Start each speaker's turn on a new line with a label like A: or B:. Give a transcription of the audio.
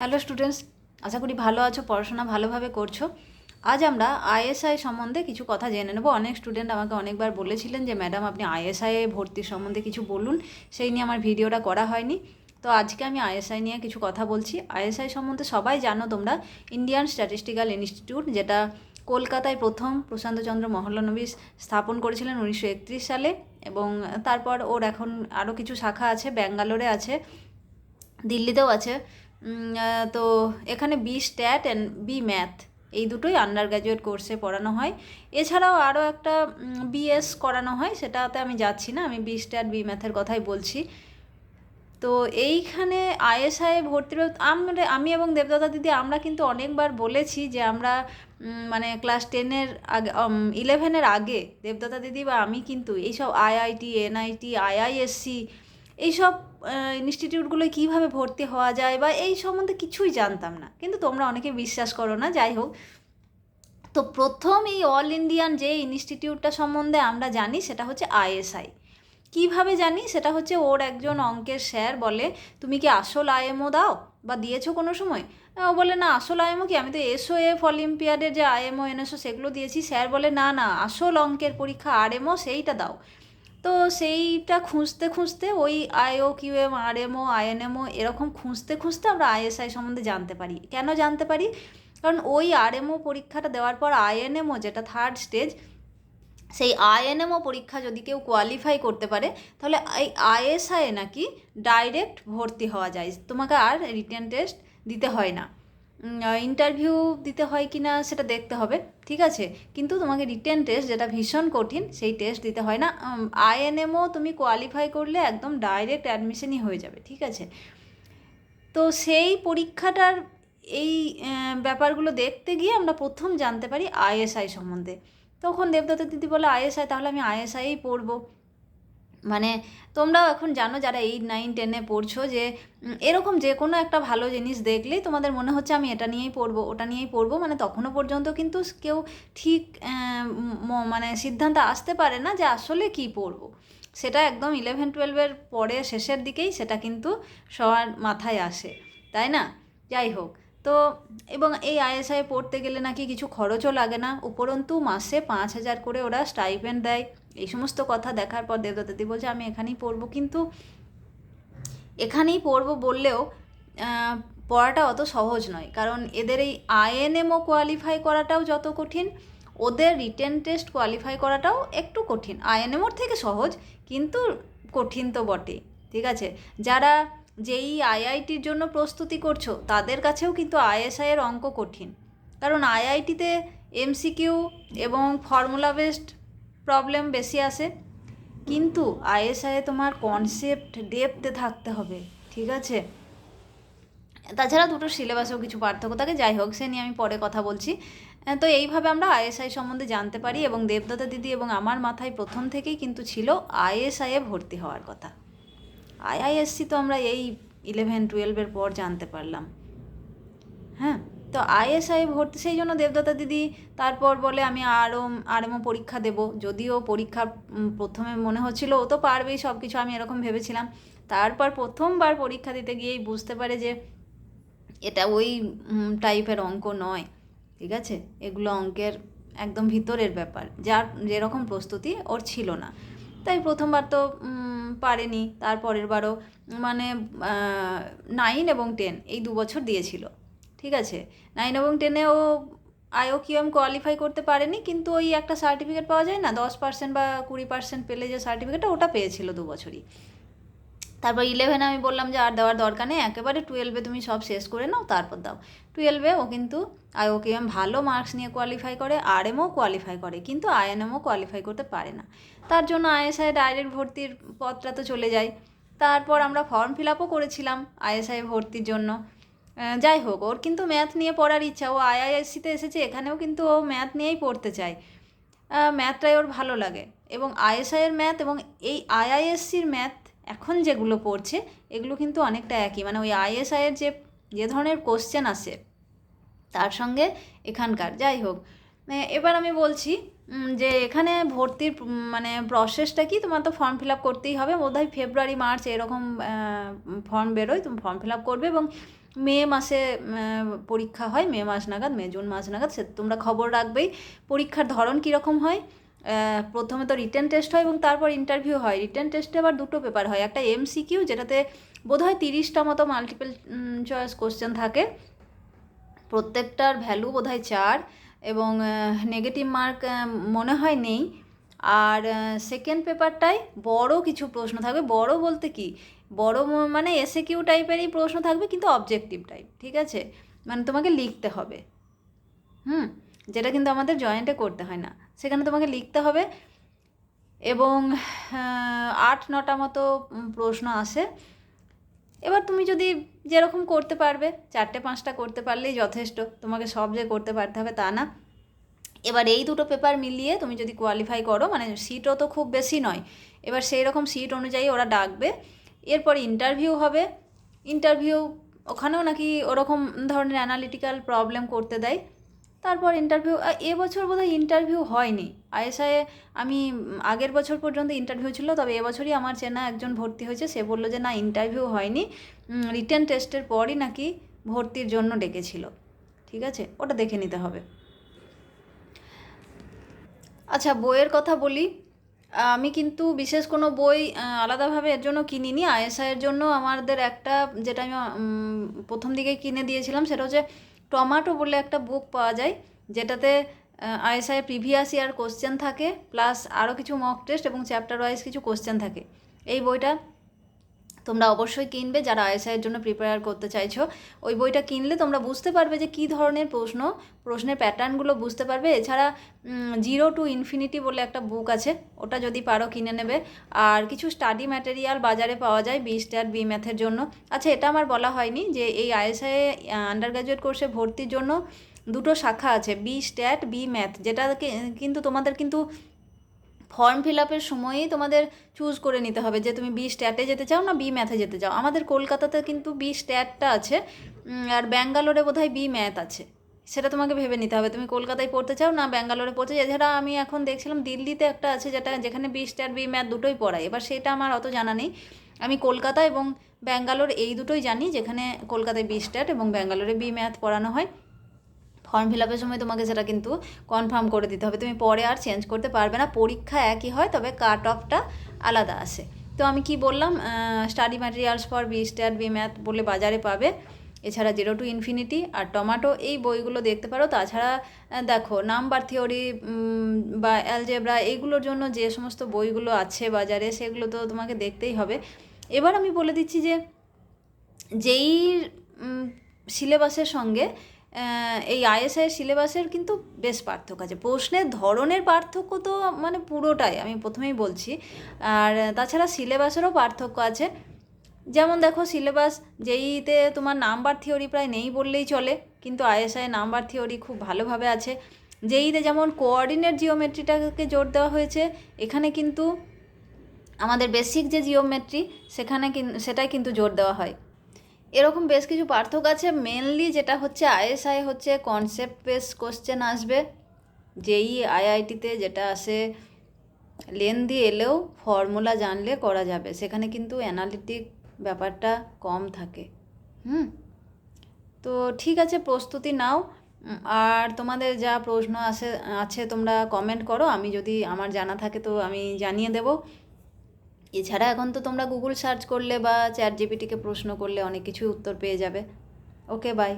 A: Hello students, আশা করি ভালো আছো, পড়াশোনা ভালোভাবে করছ। আজ আমরা আইএসআই সম্বন্ধে কিছু কথা জেনে নেব। অনেক স্টুডেন্ট আমাকে অনেকবার বলেছিলেন যে, ম্যাডাম, আপনি আইএসআই ভর্তির সম্বন্ধে কিছু বলুন। সেই নিয়ে আমার ভিডিওটা করা হয়নি। তো আজকে আমি আইএসআই নিয়ে কিছু কথা বলছি। আইএসআই সম্বন্ধে সবাই জানো তোমরা, ইন্ডিয়ান স্ট্যাটিস্টিক্যাল ইনস্টিটিউট, যেটা কলকাতায় প্রথম প্রশান্তচন্দ্র মহল্লানবিশ স্থাপন করেছিলেন উনিশশো একত্রিশ সালে, এবং তারপর ওর এখন আরও কিছু শাখা আছে, ব্যাঙ্গালোরে আছে, দিল্লিতেও আছে। তো এখানে B stat and B math. এই দুটোই আন্ডার গ্র্যাজুয়েট কোর্সে পড়ানো হয়। এছাড়াও আরও একটা বিএস করানো হয়, সেটাতে আমি যাচ্ছি না, আমি বি স্ট্যাট, বি ম্যাথের কথাই বলছি। তো এইখানে আইএসআই ভর্তির আমরা, আমি এবং দেবদাতা দিদি আমরা কিন্তু অনেকবার বলেছি যে আমরা মানে ক্লাস টেনের আগে ইলেভেনের আগে দেবদাতা দিদি বা আমি কিন্তু এইসব আইআইটি এনআইটি আইআইএসসি এইসব ইনস্টিটিউটগুলোয় কীভাবে ভর্তি হওয়া যায় বা এই সম্বন্ধে কিছুই জানতাম না। কিন্তু তোমরা অনেকে বিশ্বাস করো না, যাই হোক। তো প্রথম এই অল ইন্ডিয়ান যে ইনস্টিটিউটটা সম্বন্ধে আমরা জানি সেটা হচ্ছে আইএসআই কীভাবে জানি? সেটা হচ্ছে ওর একজন অঙ্কের স্যার বলে, তুমি কি আসল আইএমও দাও বা দিয়েছ কোনো সময়? ও বলে, না, আসল আইএমও কি? আমি তো এসও এফ অলিম্পিয়াডের যে আইএমও এনএসও সেগুলো দিয়েছি। স্যার বলে, না না, আসল অঙ্কের পরীক্ষা আরএমও সেইটা দাও। তো সেইটা খুঁজতে খুঁজতে ওই আইও কিউএম আরএমও আইএনএমও এরকম খুঁজতে খুঁজতে আমরা আইএসআই সম্বন্ধে জানতে পারি। কেন জানতে পারি? কারণ ওই আরএমও পরীক্ষাটা দেওয়ার পর আইএনএমও যেটা থার্ড স্টেজ সেই আইএনএমও পরীক্ষা যদি কেউ কোয়ালিফাই করতে পারে, তাহলে এই আইএসআই নাকি ডাইরেক্ট ভর্তি হওয়া যায়। তোমাকে আর রিটেন টেস্ট দিতে হয় না। ইন্টারভিউ দিতে হয় কি না সেটা দেখতে হবে, ঠিক আছে? কিন্তু তোমাকে রিটেন টেস্ট যেটা ভীষণ কঠিন, সেই টেস্ট দিতে হয় না। আইএনএমও তুমি কোয়ালিফাই করলে একদম ডাইরেক্ট অ্যাডমিশনই হয়ে যাবে, ঠিক আছে? তো সেই পরীক্ষাটার এই ব্যাপারগুলো দেখতে গিয়ে আমরা প্রথম জানতে পারি আইএসআই সম্বন্ধে। তখন দেবদত্ত দিদি বলে আইএসআই তাহলে আমি আইএসআই পড়ব। মানে তোমরাও এখন জানো যারা এইট নাইন টেনে পড়ছো যে এরকম যে কোনো একটা ভালো জিনিস দেখলেই তোমাদের মনে হচ্ছে আমি এটা নিয়েই পড়ব, ওটা নিয়েই পড়ব মানে তখনও পর্যন্ত কিন্তু কেউ ঠিক মানে সিদ্ধান্ত আসতে পারে না যে আসলে কি পড়ব। সেটা একদম ইলেভেন টুয়েলভের পরে শেষের দিকেই সেটা কিন্তু সবার মাথায় আসে, তাই না? যাই হোক, তো এবং এই আইএসআই পড়তে গেলে নাকি কিছু খরচও লাগে না, উপরন্তু মাসে পাঁচ হাজার করে ওরা স্টাইপেন্ড দেয়। এই সমস্ত কথা দেখার পর দেবদত্ত দিদি বলছে, আমি এখানেই পড়ব। কিন্তু এখানেই পড়ব বললেও পড়াটা অত সহজ নয়। কারণ এদের এই আইএনএমও কোয়ালিফাই করাটাও যত কঠিন, ওদের রিটেন টেস্ট কোয়ালিফাই করাটাও একটু কঠিন। আইএনএমওর থেকে সহজ, কিন্তু কঠিন তো বটেই ঠিক আছে? যারা যেই আইআইটির জন্য প্রস্তুতি করছ, তাদের কাছেও কিন্তু আইএসআই এর অঙ্ক কঠিন। কারণ আইআইটিতে এমসিকিউ এবং ফর্মুলা বেসড প্রবলেম বেশি আসে। কিন্তু আইএসআইয়ে তোমার কনসেপ্ট ডেপতে থাকতে হবে, ঠিক আছে? তাছাড়া দুটো সিলেবাসেও কিছু পার্থক্য থাকে, যাই হোক, সে নিয়ে আমি পরে কথা বলছি। তো এইভাবে আমরা আইএসআই সম্বন্ধে জানতে পারি এবং দেবদত্তা দিদি এবং আমার মাথায় প্রথম থেকেই কিন্তু ছিল আইএসআইয়ে ভর্তি হওয়ার কথা। আইআইএসসি তো আমরা এই ইলেভেন টুয়েলভের পর জানতে পারলাম। হ্যাঁ? তো আইএসআই ভর্তি, সেই জন্য দেবদাতা দিদি তারপর বলে আমি আরও, আরএমও পরীক্ষা দেব। যদিও পরীক্ষা প্রথমে মনে হচ্ছিল ও তো পারবেই সব কিছু আমি এরকম ভেবেছিলাম। তারপর প্রথমবার পরীক্ষা দিতে গিয়েই বুঝতে পারে যে এটা ওই টাইপের অঙ্ক নয়, ঠিক আছে? এগুলো অঙ্কের একদম ভিতরের ব্যাপার, যার যেরকম প্রস্তুতি ওর ছিল না। তাই প্রথমবার তো পারেনি তারপরের বারও মানে নাইন এবং টেন এই দু বছর দিয়েছিল। ঠিক আছে? নাইন এবং টেনে ও আইও কিউএম কোয়ালিফাই করতে পারেনি, কিন্তু ওই একটা সার্টিফিকেট পাওয়া যায় না, দশ পার্সেন্ট বা কুড়ি পার্সেন্ট পেলে যে সার্টিফিকেটটা ওটা পেয়েছিল দু বছরই। তারপর ইলেভেনে আমি বললাম যে আর দেওয়ার দরকার নেই, একেবারে টুয়েলভে তুমি সব শেষ করে নাও, তারপর দাও। টুয়েলভে ও কিন্তু আইওকেএম ভালো মার্কস নিয়ে কোয়ালিফাই করে আর এমও কোয়ালিফাই করে, কিন্তু আইএনএমও কোয়ালিফাই করতে পারে না। তার জন্য আইএসআই ডাইরেক্ট ভর্তির পথটা তো চলে যায়। তারপর আমরা ফর্ম ফিল আপও করেছিলাম আইএসআই ভর্তির জন্য। যাই হোক, ওর কিন্তু ম্যাথ নিয়ে পড়ার ইচ্ছা। ও আইআইএসসিতে এসেছে, এখানেও কিন্তু ও ম্যাথ নিয়েই পড়তে চায়। ম্যাথটাই ওর ভালো লাগে। এবং আইএসআইয়ের ম্যাথ এবং এই আইআইএসসির ম্যাথ এখন যেগুলো পড়ছে, এগুলো কিন্তু অনেকটা একই। মানে ওই আইএসআইয়ের যে যে ধরনের কোশ্চেন আসে, তার সঙ্গে এখানকার। যাই হোক এবার আমি বলছি যে এখানে ভর্তির মানে প্রসেসটা কি? তোমার তো ফর্ম ফিল আপ করতেই হবে। বোধহয় ফেব্রুয়ারি মার্চ এরকম ফর্ম বেরোয়। তুমি ফর্ম ফিল আপ করবে এবং মে মাসে পরীক্ষা হয়, মে মাস নাগাদ, মে, জুন মাস নাগাদ, সে তোমরা খবর রাখবেই। পরীক্ষার ধরন কীরকম হয়? প্রথমে তো রিটেন টেস্ট হয় এবং তারপর ইন্টারভিউ হয়। রিটেন টেস্টে আবার দুটো পেপার হয়, একটা এমসিকিউ যেটাতে বোধহয় তিরিশটা মতো মাল্টিপল চয়েস কোশ্চেন থাকে। প্রত্যেকটার ভ্যালু বোধহয় চার এবং নেগেটিভ মার্ক মনে হয় নেই। আর সেকেন্ড পেপারটায় বড় কিছু প্রশ্ন থাকবে বড় বলতে কি? বড় মানে এসে কিউ টাইপেরই প্রশ্ন থাকবে, কিন্তু অবজেক্টিভ টাইপ ঠিক আছে? মানে তোমাকে লিখতে হবে। হুম? যেটা কিন্তু আমাদের জয়েন্টে করতে হয় না। সেখানে তোমাকে লিখতে হবে এবং আট, নটা মতো প্রশ্ন আসে। এবার তুমি যদি যেরকম করতে পারবে, চারটে, পাঁচটা করতে পারলেই যথেষ্ট। তোমাকে সব যে করতে পারতে হবে তা না। এবার এই দুটো পেপার মিলিয়ে তুমি যদি কোয়ালিফাই করো মানে সিটও তো খুব বেশি নয়। এবার সেই রকম সিট অনুযায়ী ওরা ডাকবে। এরপর ইন্টারভিউ হবে। ইন্টারভিউ ওখানেও নাকি ওরকম ধরনের অ্যানালিটিক্যাল প্রবলেম করতে দেয়। তারপর ইন্টারভিউ এবছর বোধহয় ইন্টারভিউ হয়নি। আইএসআই আমি আগের বছর পর্যন্ত ইন্টারভিউ ছিল, তবে এবছরই আমার চেনা একজন ভর্তি হয়েছে। সে বলল যে, না ইন্টারভিউ হয়নি। রিটেন টেস্টের পরই নাকি ভর্তির জন্য ডেকেছিল। ঠিক আছে? ওটা দেখে নিতে হবে। আচ্ছা বইয়ের কথা বলি। আমি কিন্তু বিশেষ কোনো বই আলাদাভাবে এর জন্য কিনিনি। আইএসআই এর জন্য আমাদের একটা যেটা আমি প্রথম দিকে কিনে দিয়েছিলাম সেটা হচ্ছে টমাটো বলে একটা বুক পাওয়া যায়, যেটাতে আইএসআই প্রিভিয়াস ইয়ার কোশ্চেন থাকে প্লাস আরও কিছু মক টেস্ট এবং চ্যাপ্টার ওয়াইজ কিছু কোশ্চেন থাকে। এই বইটা তোমরা অবশ্যই কিনবে, যারা আইএসআই এর জন্য প্রিপেয়ার করতে চাইছো। ওই বইটা কিনলে তোমরা বুঝতে পারবে যে কী ধরনের প্রশ্ন, প্রশ্নের প্যাটার্নগুলো বুঝতে পারবে। এছাড়া জিরো টু ইনফিনিটি বলে একটা বুক আছে, ওটা যদি পারো কিনে নেবে। আর কিছু স্টাডি ম্যাটেরিয়াল বাজারে পাওয়া যায় বি স্টার বি ম্যাথের জন্য। আচ্ছা এটা আমার বলা হয়নি যে এই আইএসআই আন্ডার গ্র্যাজুয়েট কোর্সে ভর্তির জন্য দুটো শাখা আছে বি স্ট্যাট বি ম্যাথ যেটা কিন্তু তোমাদের কিন্তু ফর্ম ফিল আপের সময়ই তোমাদের চুজ করে নিতে হবে যে তুমি বি স্ট্যাটে যেতে চাও না বি ম্যাথে যেতে চাও। আমাদের কলকাতাতে কিন্তু বি স্ট্যাটটা আছে আর ব্যাঙ্গালোরে বোধহয় বি ম্যাথ আছে। সেটা তোমাকে ভেবে নিতে হবে। তুমি কলকাতায় পড়তে চাও না, ব্যাঙ্গালোরে পড়তে চাও। এছাড়া আমি এখন দেখছিলাম দিল্লিতে একটা আছে যেটা, যেখানে বি স্ট্যাট বি ম্যাথ দুটোই পড়ায়। এবার সেটা আমার অত জানা নেই। আমি কলকাতা এবং ব্যাঙ্গালোর এই দুটোই জানি, যেখানে কলকাতায় বি স্ট্যাট এবং ব্যাঙ্গালোরে বি ম্যাথ পড়ানো হয়। ফর্ম ফিল আপের সময় তোমাকে সেটা কিন্তু কনফার্ম করে দিতে হবে। তুমি পরে আর চেঞ্জ করতে পারবে না, পরীক্ষা একই হয়, তবে কাট অফটা আলাদা আসে তো আমি কি বললাম study materials for B stat B math বলে বাজারে পাবে। এছাড়া জিরো টু ইনফিনিটি আর টমাটো এই বইগুলো দেখতে পারো। তাছাড়া দেখো নাম্বার থিওরি বা অ্যালজেব্রা এইগুলোর জন্য যে সমস্ত বইগুলো আছে বাজারে, সেগুলো তো তোমাকে দেখতেই হবে। এবার আমি বলে দিচ্ছি যে, যেই সিলেবাসের সঙ্গে এই আইএসআই সিলেবাসের কিন্তু বেশ পার্থক্য আছে। প্রশ্নের ধরনের পার্থক্য তো মানে পুরোটাই আমি প্রথমেই বলছি। আর তাছাড়া সিলেবাসেরও পার্থক্য আছে। যেমন দেখো, সিলেবাস যেইতে তোমার নাম্বার থিওরি প্রায় নেই বললেই চলে, কিন্তু আইএসআই নাম্বার থিওরি খুব ভালোভাবে আছে। যেইতে যেমন কোঅর্ডিনেট জিওমেট্রিটাকে জোর দেওয়া হয়েছে, এখানে কিন্তু আমাদের বেসিক যে জিওমেট্রি, সেখানে সেটাই কিন্তু জোর দেওয়া হয়। এরকম বেশ কিছু পার্থক্য আছে। মেনলি যেটা হচ্ছে আইএসআই হচ্ছে কনসেপ্ট বেস কোশ্চেন আসবে। যেই আইআইটিতে যেটা আসে লেন্দি এলেও ফর্মুলা জানলে করা যাবে। সেখানে কিন্তু অ্যানালিটিক ব্যাপারটা কম থাকে। হুম? তো ঠিক আছে, প্রস্তুতি নাও। আর তোমাদের যা প্রশ্ন আসে, আছে তোমরা কমেন্ট করো। আমি যদি আমার জানা থাকে তো আমি জানিয়ে দেবো। এছাড়া এখন তো তোমরা গুগল সার্চ করলে বা চ্যাট জিপিটিকে প্রশ্ন করলে অনেক কিছুই উত্তর পেয়ে যাবে। Okay bye